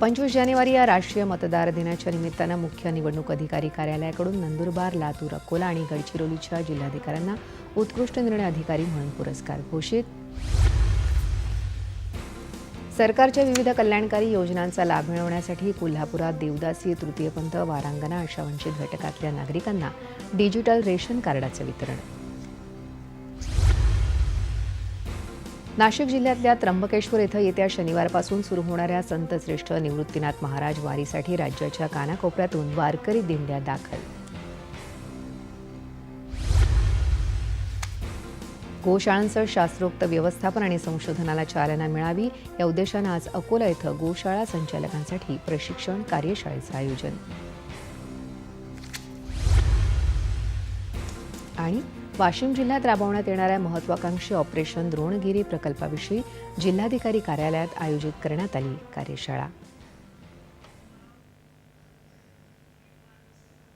पंचवीस जानेवारी या राष्ट्रीय मतदार दिनाच्या निमित्तानं मुख्य निवडणूक अधिकारी कार्यालयाकडून नंदुरबार लातूर अकोला आणि गडचिरोलीच्या जिल्हाधिकाऱ्यांना उत्कृष्ट निर्णय अधिकारी म्हणून पुरस्कार घोषित. सरकारच्या विविध कल्याणकारी योजनांचा लाभ मिळवण्यासाठी कोल्हापुरात देवदासी तृतीयपंथ वारांगणा अशा वंचित घटकातल्या नागरिकांना डिजिटल रेशन कार्डाचं वितरण नाशिक जिल्ह्यातल्या त्र्यंबकेश्वर इथं येत्या शनिवारपासून सुरू होणाऱ्या संतश्रेष्ठ निवृत्तीनाथ महाराज वारीसाठी राज्याच्या कानाकोपऱ्यातून वारकरी दिंड्या दाखल. गोशाळांचं शास्त्रोक्त व्यवस्थापन आणि संशोधनाला चालना मिळावी या उद्देशानं आज अकोला इथं गोशाळा संचालकांसाठी प्रशिक्षण कार्यशाळेचं आयोजन. आणि वाशिम जिल्ह्यात राबवण्यात येणाऱ्या महत्वाकांक्षी ऑपरेशन द्रोणगिरी प्रकल्पाविषयी जिल्हाधिकारी कार्यालयात आयोजित करण्यात आली कार्यशाळा.